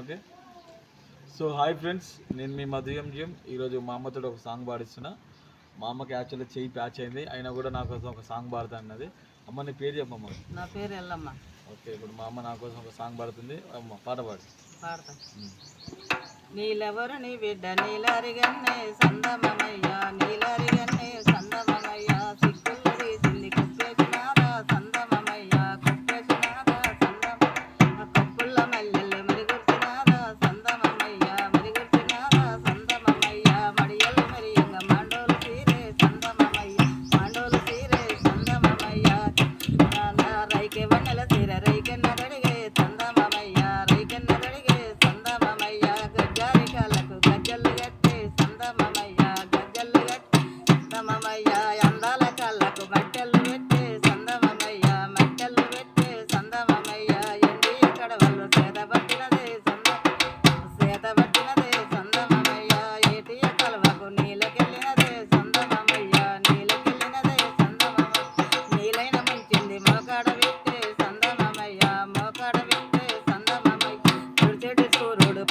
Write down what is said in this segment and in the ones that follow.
Okay? So hi friends. నేను మీ మధుయం జియం. ఈరోజు మా అమ్మతో ఒక సాంగ్ పాడిస్తున్నా. మా అమ్మకి యాక్చువల్లీ చెయ్యి ప్యాచ్ అయింది. అయినా కూడా నా కోసం ఒక సాంగ్ పాడుతా అన్నది. అమ్మ నీ పేరు చెప్పమ్మ. నా పేరు ఎల్లమ్మ. ఓకే ఇప్పుడు మా అమ్మ నా కోసం ఒక సాంగ్ పాడుతుంది. అమ్మ పాట పాడు. పాడతా. నీలెవరు నీ బిడ్డ? నీలరిగన్నే సందమమయ్య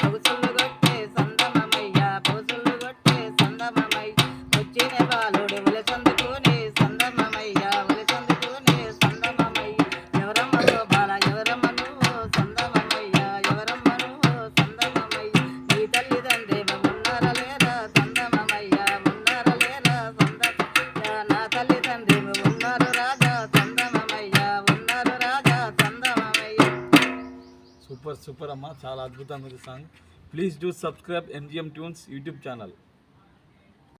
I would salute super super అమ్మ చాలా అద్భుతంగా ఉంది song please do subscribe MGM tunes YouTube channel